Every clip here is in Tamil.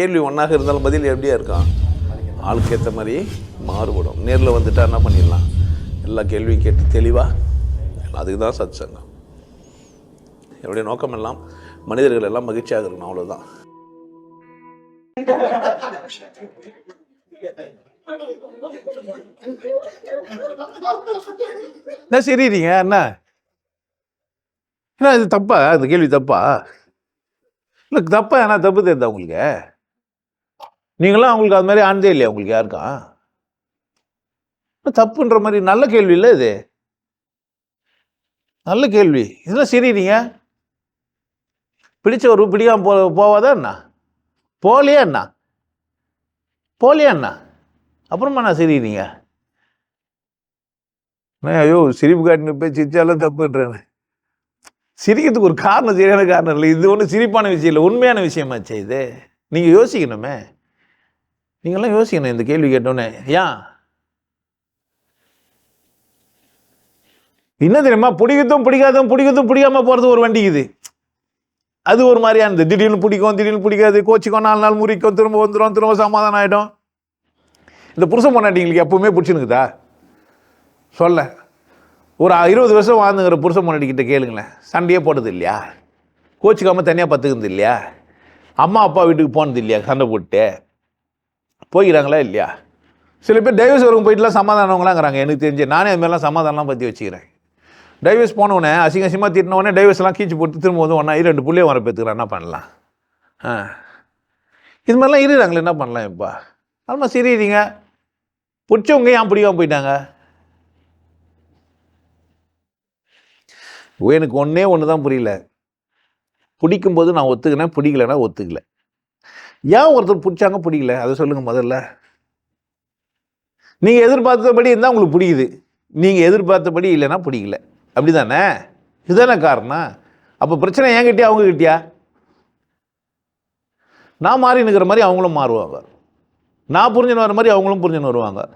கேள்வி ஒன்றாக இருந்தாலும் பதில் எப்படியா இருக்கான் ஆளுக்கு ஏற்ற மாதிரி மாறுபடும். நேரில் வந்துட்டா என்ன பண்ணிடலாம்? எல்லா கேள்வியும் கேட்டு தெளிவாக அதுக்கு தான் சத் சங்கம் என்னுடைய நோக்கம் எல்லாம் மனிதர்கள் எல்லாம் மகிழ்ச்சியாக இருக்கணும் அவ்வளோதான் என்ன சரிறீங்க என்ன? என்ன இது தப்பா? இந்த கேள்வி தப்பா? இல்லை தப்பா? என்ன தப்பு தெரியுதா உங்களுக்கு? நீங்களாம் அவங்களுக்கு அது மாதிரி ஆனதே இல்லையா? உங்களுக்கு யாருக்கும் தப்புன்ற மாதிரி நல்ல கேள்வி இல்லை இது. நல்ல கேள்வி. இதெல்லாம் சரிறீங்க பிடிச்ச ஒரு பிடிக்காம போ போவாதா என்ன? போகலையா என்ன? போகலையா என்ன? அப்புறமா நான் சரிறீங்க ஐயோ சிரிப்பு காட்டின போய் சிரிச்சாலும் தப்புன்றேன் சிரிக்கிறதுக்கு ஒரு காரணம் சரியான காரணம் இல்லை. இது ஒன்றும் சிரிப்பான விஷயம் இல்லை. உண்மையான விஷயமாச்சே இது. நீங்கள் யோசிக்கணுமே. நீங்களாம் யோசிக்கணும் இந்த கேள்வி கேட்டோன்னே. ஏன் என்ன தெரியுமா? பிடிக்கிறதும் பிடிக்காதும் பிடிக்கிறதும் பிடிக்காம போகிறது ஒரு வண்டி இது. அது ஒரு மாதிரியானது திடீர்னு பிடிக்கும் திடீர்னு பிடிக்காது. கோச்சிக்கும் நாலு நாள் முறிக்கும் திரும்ப வந்துடும் திரும்ப சமாதானம் ஆகிடும் இந்த புருஷன் பொண்டாட்டிங்களுக்கு எப்பவுமே பிடிச்சிருக்குதா? சொல்ல. ஒரு இருபது வருஷம் வாழ்ந்துங்கிற புருஷன் பொண்டாட்டிக்கிட்ட கேளுங்களேன். சண்டையே போட்டது இல்லையா? கோச்சிக்காமல் தனியாக பத்துக்கிறது இல்லையா? அம்மா அப்பா வீட்டுக்கு போனது இல்லையா? சண்டை போட்டு? போய்க்கிறாங்களா இல்லையா? சில பேர் டைவர்ஸ் வரைக்கும் போயிட்டுலாம் சமாதானவங்களாங்கிறாங்க எனக்கு தெரிஞ்சு நானே அது மாதிரிலாம் சமாதானம்லாம் பற்றி வச்சுக்கிறேன். டைவர்ஸ் போனவுடனே அசிங்க அசிங்கமாக திட்டினவுடனே டைவர்ஸ்லாம் கீச்சு போட்டு திரும்ப வந்து ஒன்றா ரெண்டு புள்ளைய வர பேத்துக்கிறேன். என்ன பண்ணலாம்? ஆ. இது மாதிரிலாம் இருக்கிறாங்களே என்ன பண்ணலாம் இப்போ? ஆமா சரிங்க பிடிச்சவங்க ஏன் பிடிக்காம போயிட்டாங்க? ஓ, எனக்கு ஒன்றே ஒன்று தான் புரியல. பிடிக்கும்போது நான் ஒத்துக்கினேன் பிடிக்கலன்னா ஒத்துக்கல. ஏன் ஒருத்தர் பிடிச்சாங்க பிடிக்கல? அதை சொல்லுங்கள் முதல்ல. நீங்கள் எதிர்பார்த்தபடி இருந்தால் உங்களுக்கு பிடிக்குது. நீங்கள் எதிர்பார்த்தபடி இல்லைன்னா பிடிக்கல. அப்படி தானே இதுதானே காரணம். அப்போ பிரச்சனை என்கிட்டயா அவங்க கிட்டயா நான் மாறி நிற்கிற மாதிரி அவங்களும் மாறுவாங்க. நான் புரிஞ்சுன்னு வர மாதிரி அவங்களும் புரிஞ்சுன்னு வருவாங்க.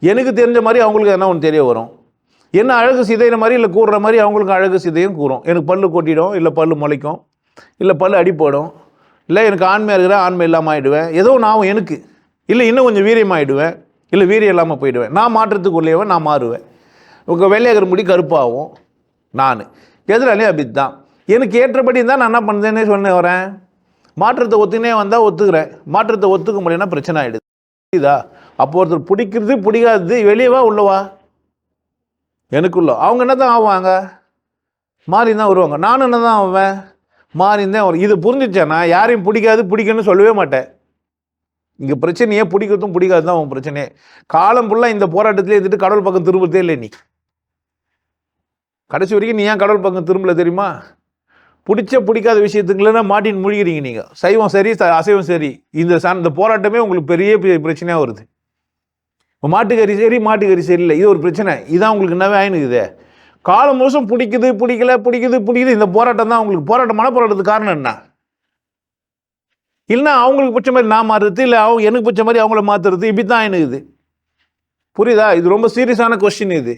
எனக்கு தெரிஞ்ச மாதிரி அவங்களுக்கு என்ன ஒன்று தெரிய வரும்? என்ன அழகு சிதைகிற மாதிரி இல்லை கூடுற மாதிரி அவங்களுக்கு அழகு சிதையும் கூறும். எனக்கு பல் கொட்டிடும் இல்லை பல்லு முளைக்கும் இல்லை பல் அடிப்படும். இல்லை எனக்கு ஆண்மையாக இருக்கிற ஆண்மை இல்லாமல் ஆகிடுவேன் ஏதோ நான் எனக்கு. இல்லை இன்னும் கொஞ்சம் வீரியம் ஆயிடுவேன். இல்லை வீரியம் இல்லாமல் போயிடுவேன். நான் மாற்றத்துக்குள்ளேயவன் நான் மாறுவேன். உங்கள் வெள்ளையகர் முடி கருப்பாகும். நான். எதிராளி அப்படி தான். எனக்கு ஏற்றபடி தான் நான் என்ன பண்ணுறேன்னே சொன்னேன் வரேன். மாற்றத்தை ஒத்துனே வந்தால் ஒத்துக்கிறேன். மாற்றத்தை ஒத்துக்க முடியலன்னா பிரச்சனை ஆகிடுது புரியுதா? அப்போ ஒருத்தர் பிடிக்கிறது பிடிக்காதது வெளியவா உள்ளவா? எனக்குள்ள. அவங்க என்ன தான் ஆவாங்க? மாறி தான் வருவாங்க. நானும் என்ன தான் ஆவேன்? மாறிந்தேன் தான் வரும் இது புரிஞ்சிச்சேன்னா யாரையும் பிடிக்காது பிடிக்குன்னு சொல்லவே மாட்டேன். இங்கே பிரச்சனையே பிடிக்கிறதும் பிடிக்காது தான் உன் பிரச்சனையே. காலம் ஃபுல்லாக இந்த போராட்டத்திலே இருந்துட்டு கடவுள் பக்கம் திரும்புறதே இல்லை நீ. கடைசி வரைக்கும் நீ ஏன் கடவுள் பக்கம் திரும்பல தெரியுமா? பிடிச்ச பிடிக்காத விஷயத்துக்குள்ளே மாட்டின்னு மூழ்கிறீங்க நீங்கள் சைவம் சரி ச- அசைவம் சரி. இந்த சன் இந்த போராட்டமே உங்களுக்கு பெரிய பெரிய பிரச்சனையாக வருது. இப்போ மாட்டுக்கறி சரி மாட்டுக்கறி சரி இல்லை. இது ஒரு பிரச்சனை. இதான் உங்களுக்கு என்னவே ஆயினுக்குது காலம் முழுசும் பிடிக்குது பிடிக்கல பிடிக்குது பிடிக்குது. இந்த போராட்டம் தான் அவங்களுக்கு போராட்டம் மன போராட்டத்துக்கு காரணம் என்ன? இல்லைன்னா அவங்களுக்கு பிடிச்ச மாதிரி நான் மாறுறது இல்லை அவங்க எனக்கு பிடிச்ச மாதிரி அவங்கள மாற்றுறது இப்படி தான் ஆயினுக்குது புரியுதா? இது ரொம்ப சீரியஸான கொஸ்டின் இது.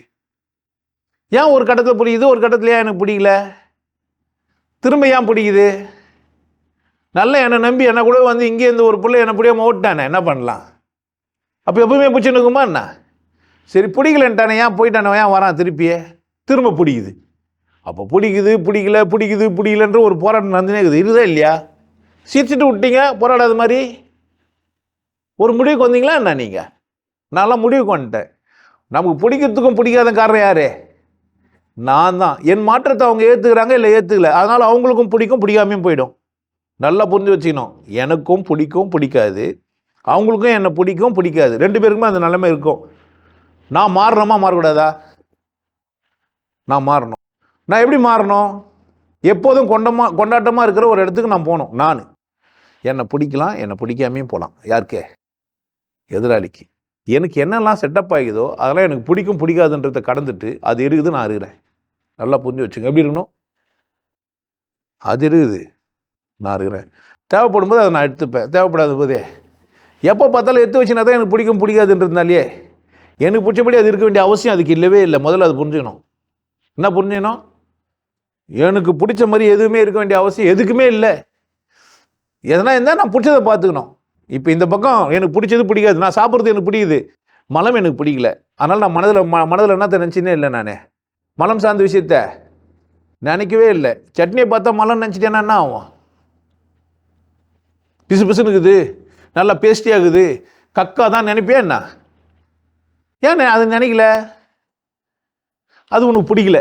ஏன் ஒரு கட்டத்தில் புரியுது ஒரு கட்டத்தில் ஏன் எனக்கு பிடிக்கல? திரும்ப ஏன் பிடிக்குது? நல்லா என்னை நம்பி என்ன கூட வந்து இங்கேருந்து ஒரு பிள்ளை என்னை பிடிக்காம ஓட்டானே என்ன பண்ணலாம்? அப்போ எப்பவுமே பிடிச்சி நிற்குமா என்ன? சரி பிடிக்கலன்ட்டானே ஏன் போயிட்டானே ஏன் வரான் திருப்பியே? திரும்ப பிடிக்குது. அப்போ பிடிக்குது பிடிக்கல பிடிக்குது பிடிக்கலன்ற ஒரு போராட்டம் நடந்துனே இருக்குது. இருக்குதா இல்லையா? சிரிச்சிட்டு விட்டீங்க போராடாத மாதிரி. ஒரு முடிவுக்கு வந்தீங்களா என்ன நீங்கள் நான்லாம் முடிவுக்கு வந்துட்டேன். நமக்கு பிடிக்கிறதுக்கும் பிடிக்காத காரணம் யாரு? நான் தான். என் மாற்றத்தை அவங்க ஏற்றுக்கிறாங்க இல்லை ஏற்றுக்கல அதனால் அவங்களுக்கும் பிடிக்கும் பிடிக்காமையும் போயிடும். நல்லா புரிஞ்சு வச்சுக்கணும். எனக்கும் பிடிக்கும் பிடிக்காது. அவங்களுக்கும் என்னை பிடிக்கும் பிடிக்காது. ரெண்டு பேருக்குமே அந்த நிலைமை இருக்கும். நான் மாறுறோமா மாறக்கூடாதா? நான் மாறணும். நான் எப்படி மாறணும்? எப்போதும் கொண்டமா கொண்டாட்டமாக இருக்கிற ஒரு இடத்துக்கு நான் போகணும் நான். என்னை பிடிக்கலாம் என்னை பிடிக்காமையும் போகலாம். யாருக்கே? எதிராளிக்கு. எனக்கு என்னெல்லாம் செட்டப் ஆகிதோ அதெல்லாம் எனக்கு பிடிக்கும் பிடிக்காதுன்றத கடந்துட்டு அது இருக்குது நான் இருக்கிறேன் நல்லா புரிஞ்சு வச்சுங்க. எப்படி இருக்கணும்? அது இருக்குது நான் இருக்கிறேன் தேவைப்படும் போது அதை நான் எடுத்துப்பேன். தேவைப்படாத போதே. எப்போ பார்த்தாலும் எடுத்து வச்சுனா தான் எனக்கு பிடிக்கும் பிடிக்காதுன்றதுனாலே எனக்கு பிடிச்சபடி அது இருக்க வேண்டிய அவசியம் அதுக்கு இல்லவே இல்லை. முதல்ல அது புரிஞ்சுக்கணும். என்ன புரிஞ்சினோம் எனக்கு பிடிச்ச மாதிரி எதுவுமே இருக்க வேண்டிய அவசியம் எதுக்குமே இல்லை. எதனா இருந்தால் நான் பிடிச்சதை பார்த்துக்கணும். இப்போ இந்த பக்கம் எனக்கு பிடிச்சது பிடிக்காது. நான் சாப்பிட்றது எனக்கு பிடிக்குது. மலம் எனக்கு பிடிக்கல. அதனால் நான் மனதில் ம மனதில் என்னத்த நினச்சினே இல்லை நான். மலம் சார்ந்த விஷயத்த நினைக்கவே இல்லை. சட்னியை பார்த்தா மலம் நினச்சிட்டேன்னா என்ன ஆகும்? பிசு பிசுனுக்குது இருக்குது நல்லா பேஸ்டியாகுது கக்கா தான் நினைப்பேன் என்ன? ஏன் அது நினைக்கல? அது உனக்கு பிடிக்கல.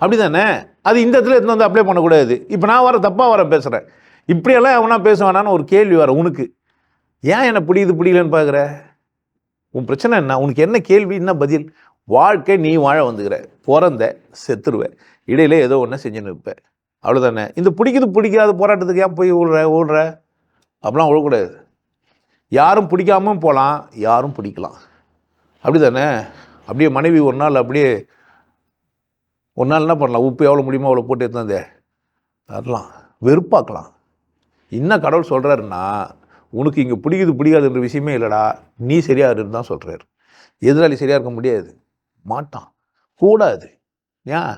அப்படி தானே அது இந்த இடத்துல எடுத்து வந்து அப்ளை பண்ணக்கூடாது. இப்போ நான் வர தப்பாக வர பேசுகிறேன் இப்படியெல்லாம் அவனா பேசுவானான்னு ஒரு கேள்வி வர உனக்கு. ஏன் என்னை பிடிக்குது பிடிக்கலன்னு பார்க்குற உன் பிரச்சனை என்ன? உனக்கு என்ன கேள்வி என்ன பதில்? வாழ்க்கை நீ வாழ வந்துக்கிற. பிறந்த செத்துருவேன் இடையில ஏதோ ஒன்று செஞ்சுன்னு இருப்ப. அவ்வளோதானே இந்த பிடிக்குது பிடிக்காத போராட்டத்துக்கு ஏன் போய் ஓடுற ஓடுற அப்படிலாம் ஓடக்கூடாது யாரும் பிடிக்காம போகலாம் யாரும் பிடிக்கலாம். அப்படி தானே அப்படியே மனைவி ஒரு நாள் அப்படியே ஒரு நாள் என்ன பண்ணலாம்? உப்பு எவ்வளோ முடியுமோ அவ்வளோ போட்டு எடுத்தாந்தே தரலாம். வெறுப்பாக்கலாம். என்ன கடவுள் சொல்கிறாருன்னா உனக்கு இங்கே பிடிக்குது பிடிக்காதுன்ற விஷயமே இல்லைடா. நீ சரியாக தான் சொல்கிறாரு எதிராளி சரியாக இருக்க முடியாது. மாட்டான். கூடாது. ஏன்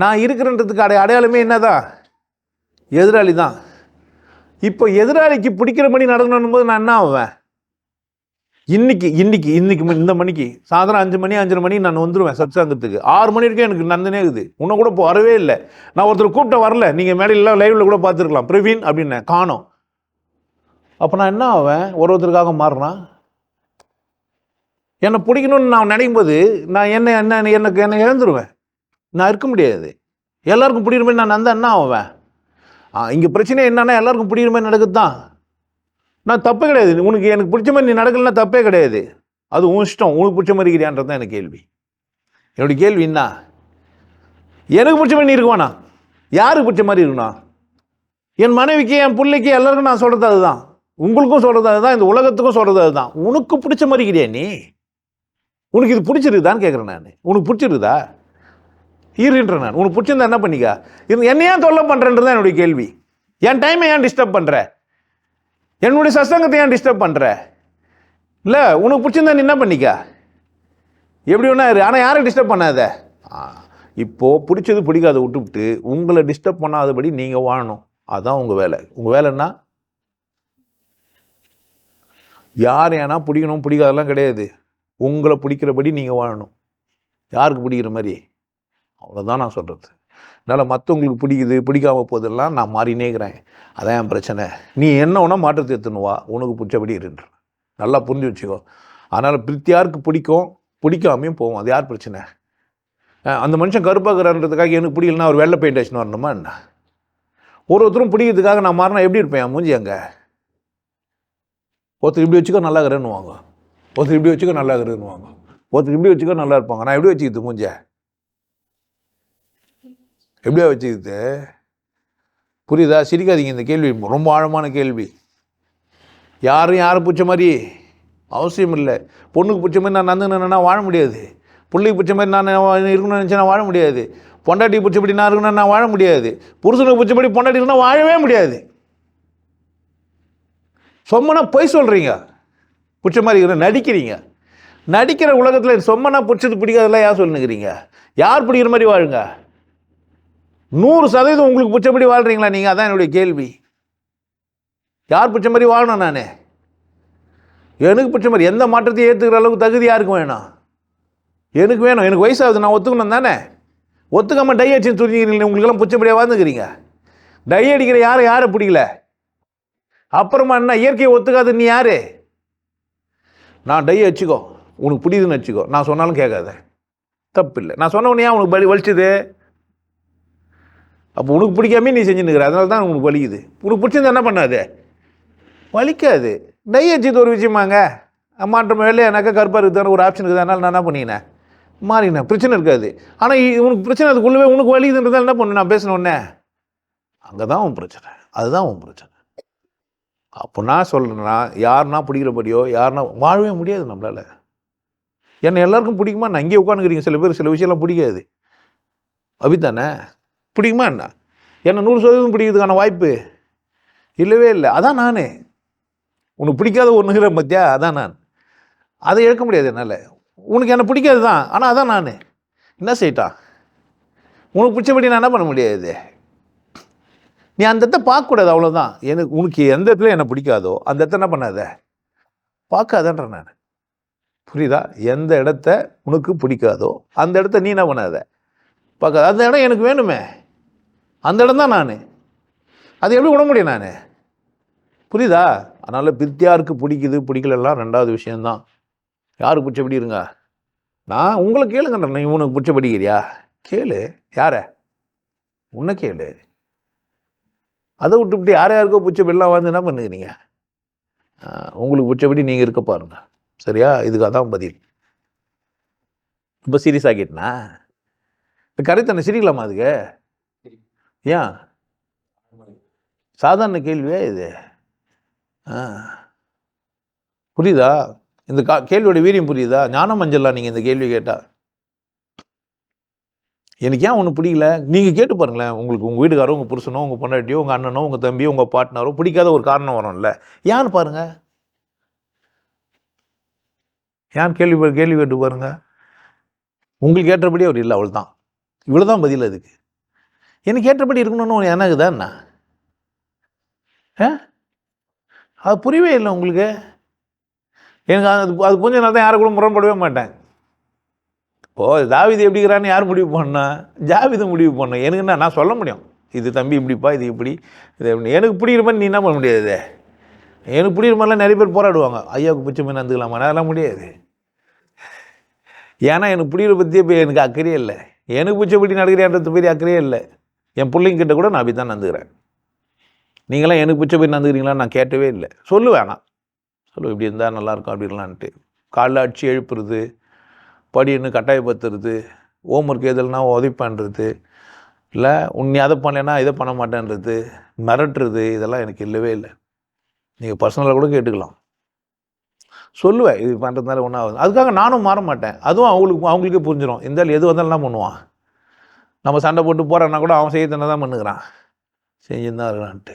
நான் இருக்கிறன்றதுக்கு அடைய அடையாளமே என்னதான்? எதிராளி தான். இப்போ எதிராளிக்கு பிடிக்கிற மணி நடக்கணும் போது நான் என்ன ஆவேன்? இன்னைக்கு இன்னைக்கு இன்னைக்கு இந்த மணிக்கு சாயந்தரம் அஞ்சு மணி அஞ்சரை மணி நான் வந்துடுவேன் சத்சங்கத்துக்கு. ஆறு மணி வரைக்கும் எனக்கு நந்தனே இருக்குது. உன்னை கூட இப்போ வரவே இல்லை. நான் ஒருத்தர் கூப்பிட்ட வரல. நீங்கள் மேடையில் லைவில் கூட பார்த்துருக்கலாம். பிரவீன் அப்படின்னேன் காணோம். அப்போ நான் என்ன ஆவேன்? ஒரு ஒருத்தருக்காக மாறுறேன். என்னை பிடிக்கணும்னு நான் நினைக்கும் போது நான் என்ன என்ன எனக்கு என்னை இழந்துருவேன். நான் இருக்க முடியாது. எல்லாருக்கும் பிடிக்கிற மாதிரி நான் நந்தா என்ன ஆவேன்? இங்கே பிரச்சனை என்னன்னா எல்லாருக்கும் பிடிக்கிற மாதிரி நடக்குது தான் நான் தப்பே கிடையாது. உனக்கு எனக்கு பிடிச்ச மாதிரி நீ நடக்கலன்னா தப்பே கிடையாது. அது உன் இஷ்டம். உனக்கு பிடிச்ச மாதிரி இருக்கிறியான்றது தான் எனக்கு கேள்வி. என்னுடைய கேள்வி என்ன? எனக்கு பிடிச்ச மாதிரி இருக்குவானா? யாருக்கு பிடிச்ச மாதிரி இருக்கணும் என் மனைவிக்கு என் பிள்ளைக்கு எல்லாருக்கும் நான் சொல்கிறது அதுதான். உங்களுக்கும் சொல்கிறது அதுதான். இந்த உலகத்துக்கும் சொல்கிறது அதுதான். உனக்கு பிடிச்ச மாதிரி இருக்கிறியா நீ? உனக்கு இது பிடிச்சிருக்குதான்னு கேட்குறேன் நான். உனக்கு பிடிச்சிருக்குதா? ஈருன்றேன் நான். உனக்கு பிடிச்சிருந்தா என்ன பண்ணிக்கா? இது ஏன் தொல்லை பண்ணுறன்றது தான் என்னுடைய கேள்வி. என் டைமை ஏன் டிஸ்டர்ப் பண்ணுற என்னுடைய சசங்கத்தை ஏன் டிஸ்டர்ப் பண்ணுற இல்லை உனக்கு பிடிச்சிருந்தா நீ என்ன பண்ணிக்க? எப்படி ஒன்றா இரு. ஆனால் யாரும் டிஸ்டர்ப் பண்ணாத. இப்போது இப்போ பிடிச்சது பிடிக்காத விட்டுவிட்டு உங்களை டிஸ்டர்ப் பண்ணாதபடி நீங்கள் வாழணும். அதுதான் உங்கள் வேலை. உங்கள் வேலைன்னா யார் ஏன்னா பிடிக்கணும் பிடிக்காதெல்லாம் கிடையாது. உங்களை பிடிக்கிறபடி நீங்கள் வாழணும். யாருக்கு பிடிக்கிற மாதிரி? அவ்வளோதான் நான் சொல்கிறது அதனால் மற்றவங்களுக்கு பிடிக்குது பிடிக்காம போதெல்லாம் நான் மாறினே இருக்கிறேன் அதான் என் பிரச்சனை. நீ என்ன ஒன்றா மாற்றத்தை எடுத்துன்னு வா உனக்கு பிடிச்சபடி இருன்ற. நல்லா புரிஞ்சு வச்சுக்கோ. அதனால் பிரித்தியாருக்கு பிடிக்கும்? பிடிக்காமையும் போவோம் அது யார் பிரச்சனை? அந்த மனுஷன் கருப்பாக்குறான்றதுக்காக எனக்கு பிடிக்கலன்னா அவர் வெள்ளை பெயிண்ட் அடிச்சுன்னு வரணுமா என்ன? ஒரு ஒருத்தரும் பிடிக்கிறதுக்காக நான் மாறினா எப்படி இருப்பேன்? என் மூஞ்சி அங்கே ஒருத்தர் இப்படி வச்சுக்கோ நல்லா இருக்கிறேன்னு வாங்க ஒருத்தர் இப்படி வச்சுக்கோ நல்லா இருக்கிறேன்னு வாங்க ஒருத்தர் இப்படி வச்சுக்கோ நல்லா இருப்பாங்க. நான் எப்படி வச்சுக்கிது மூஞ்சை? எப்படியா வச்சுக்கிது புரியுதா? சிரிக்காதீங்க இந்த கேள்வி. ரொம்ப ஆழமான கேள்வி. யாரும் யாரை பிடிச்ச மாதிரி அவசியம் இல்லை. பொண்ணுக்கு பிடிச்ச மாதிரி நான் நந்துனா வாழ முடியாது. பிள்ளைக்கு பிடிச்ச மாதிரி நான் இருக்கணும்னு நினச்சா வாழ முடியாது. பொண்டாட்டி பிடிச்சபடி நான் இருக்கணும்னு நான் வாழ முடியாது. புருஷனுக்கு பிடிச்சபடி பொண்டாட்டி இருந்தால் வாழவே முடியாது. சொம்மனா பொய் சொல்கிறீங்க பிடிச்ச மாதிரி இருக்கிற நடிக்கிறீங்க. நடிக்கிற உலகத்தில் சொம்மனா பிடிச்சது பிடிக்காதெல்லாம் யார் சொல்லுங்கிறீங்க? யார் பிடிக்கிற மாதிரி வாழுங்க? நூறு சதவீதம் உங்களுக்கு பிடிச்சபடி வாழ்கிறீங்களா நீங்கள் அதான் என்னுடைய கேள்வி. யார் பிடிச்ச மாதிரி வாழணும் நான்? எனக்கு பிடிச்ச மாதிரி எந்த மாற்றத்தையும் ஏற்றுக்கிற அளவுக்கு தகுதி யாருக்கு வேணும். எனக்கு வேணும். எனக்கு வயசாகுது. நான் ஒத்துக்கணும் தானே? ஒத்துக்காமல் டை அடிச்சு துணிக்கிறீங்க உங்களுக்கெல்லாம் பிடிச்சபடியாக வாழ்ந்துக்கிறீங்க? டை அடிக்கிற யாரை யாரை பிடிக்கல? அப்புறமா என்ன? இயற்கையை ஒத்துக்காது நீ யாரு? நான் டை வச்சுக்கோ உனக்கு பிடிக்குதுன்னு வச்சுக்கோ. நான் சொன்னாலும் கேட்காத. தப்பு இல்லை நான் சொன்ன உடனே உனக்கு பலி வலிச்சுது? அப்போ உனக்கு பிடிக்காம நீ செஞ்சுன்னுக்குற. அதனால தான் உனக்கு வலிக்குது. உனக்கு பிடிச்சிருந்தா என்ன பண்ணாது? வலிக்காது. டை அடிச்சது ஒரு விஷயமாங்க. மாற்றம் வெள்ளையானாக்கா கருப்பாக இருக்குதான ஒரு ஆப்ஷன் இருக்குது. அதனால் நான் என்ன பண்ணினேன் மாறினேன். பிரச்சனை இருக்காது. ஆனால் உனக்கு பிரச்சனை அதுக்குள்ளவே உனக்கு வலிக்குதுன்றதால் என்ன பண்ணு நான் பேசின உடனே அங்கே தான் உன் பிரச்சனை. அதுதான் உன் பிரச்சனை. அப்போ நான் சொல்கிறேன்னா யாருன்னா பிடிக்கிறபடியோ யாருன்னா வாழவே முடியாது நம்மளால். என்னை எல்லாருக்கும் பிடிக்குமா? நான் இங்கே உட்காந்துக்கிறீங்க சில பேர் சில விஷயம்லாம் பிடிக்காது. அப்படித்தானே? பிடிக்குமா என்ன? என்னை நூறு சதவீதம் பிடிக்கிறதுக்கான வாய்ப்பு? இல்லவே இல்லை. அதான் நான். உனக்கு பிடிக்காத ஒன்றுங்கிற மத்தியா அதான் நான். அதை இழக்க முடியாது என்னால். உனக்கு என்னை பிடிக்காது தான். ஆனால் அதான் நான். என்ன செய்யிட்டான் உனக்கு பிடிச்சபடி நான் என்ன பண்ண முடியாது? நீ அந்த இடத்த பார்க்கக்கூடாது அவ்வளோதான் எனக்கு உனக்கு எந்த இடத்துல என்னை பிடிக்காதோ அந்த இடத்த என்ன பண்ணாத? பார்க்காதன்ற நான். புரியுதா? எந்த இடத்த உனக்கு பிடிக்காதோ அந்த இடத்த நீ என்ன பண்ணாத? பார்க்காத. அந்த இடம் எனக்கு வேணுமே. அந்த இடம் தான் நான். அது எப்படி விட முடியும் நான்? புரியுதா? அதனால் பிரித்தியாருக்கு பிடிக்குது பிடிக்கலலாம் ரெண்டாவது விஷயந்தான் யாருக்கு பிடிச்சபடி இருங்க? நான் உங்களை கேளுங்க நீ உனக்கு பிடிச்சபடிக்கிறியா கேளு. யார? உன்னை கேளு. அதை விட்டுவிட்டு யார் யாருக்கோ பிடிச்சபடிலாம் வந்து என்ன பண்ணுகிறீங்க உங்களுக்கு பிடிச்சபடி நீங்கள் இருக்க பாருங்க. சரியா? இதுக்கு அதான் பதில். இப்போ சீரியஸ் ஆகிட்டனா இந்த கரைத்தனை சிரிக்கலாமா அதுக்கு? ஏன் சாதாரண கேள்வியா இது? புரியுதா? இந்த கா கேள்வியோட வீரியம் புரியுதா? ஞானம் மஞ்சள்லாம் நீங்கள் இந்த கேள்வி கேட்டால் எனக்கு ஏன் ஒன்று பிடிக்கல நீங்கள் கேட்டு பாருங்களேன். உங்களுக்கு உங்கள் வீட்டுக்காரோ உங்கள் புருஷனோ உங்கள் பொண்டாட்டியோ உங்கள் அண்ணனோ உங்கள் தம்பியோ உங்கள் பாட்னாரோ பிடிக்காத ஒரு காரணம் வரும்ல. ஏன்னு பாருங்கள் ஏன் கேள்வி கேள்வி கேட்டு பாருங்கள் உங்களுக்கு ஏற்றபடி அவர் இல்லை அவள் தான் இவ்வளோ தான் பதில் அதுக்கு. எனக்கு ஏற்றபடி இருக்கணும்னு எனக்கு தான் என்ன ஆ? அது புரியவே இல்லை உங்களுக்கு. எனக்கு அது அது கொஞ்ச நான் தான் யாரை கூட முரண்படவே மாட்டேன். இப்போ தாவிது எப்படிங்கிறான்னு யார் முடிவு பண்ணா? ஜாவிதம் முடிவு பண்ண. எனக்கு என்ன நான் சொல்ல முடியும். இது தம்பி இப்படிப்பா இது இப்படி இது எப்படி எனக்கு பிடிக்கிற மாதிரி நீ என்ன பண்ண முடியாது எனக்கு பிடிக்கிற மாதிரிலாம் நிறைய பேர் போராடுவாங்க. ஐயாவுக்கு பிடிச்ச மாதிரி நடந்துக்கலாமா? அதெல்லாம் முடியாது. ஏன்னா எனக்கு பிடிக்கிற பற்றியே இப்போ எனக்கு அக்கறையே இல்லை. எனக்கு பிடிச்சபடி நடக்கிறேன்றது பெரிய அக்கறையே இல்லை. என் பிள்ளைங்கிட்ட கூட நான் அப்படி தான் நந்துக்கிறேன் நீங்களாம் எனக்கு பிடிச்ச போய் நந்துக்கிறீங்களான்னு நான் கேட்டவே இல்லை. சொல்லுவேன் ஆனால் சொல்லுவேன் இப்படி இருந்தால் நல்லாயிருக்கும் அப்படின்லான்ட்டு. காலைல அடிச்சு எழுப்புறது படின்னு கட்டாயப்படுத்துறது ஹோம்ஒர்க் எதுலனா உதவி பண்ணுறது இல்லை உன்னை அதை பண்ணலைன்னா இதை பண்ண மாட்டேன்றது மிரட்டுறது இதெல்லாம் எனக்கு இல்லவே இல்லை. நீங்கள் பர்சனலாக கூட கேட்டுக்கலாம். சொல்லுவேன் இது பண்ணுறதுனால ஒன்றும் ஆகுது. அதுக்காக நானும் மாற மாட்டேன். அதுவும் அவங்களுக்கு அவங்களுக்கே புரிஞ்சிடும் இருந்தாலும் எது வந்தாலும் என்ன பண்ணுவான்? நம்ம சண்டை போட்டு போகிறோன்னா கூட அவன் செய்ய தான் பண்ணுகிறான். செஞ்சுன்னு தான் இருக்கிறான்ட்டு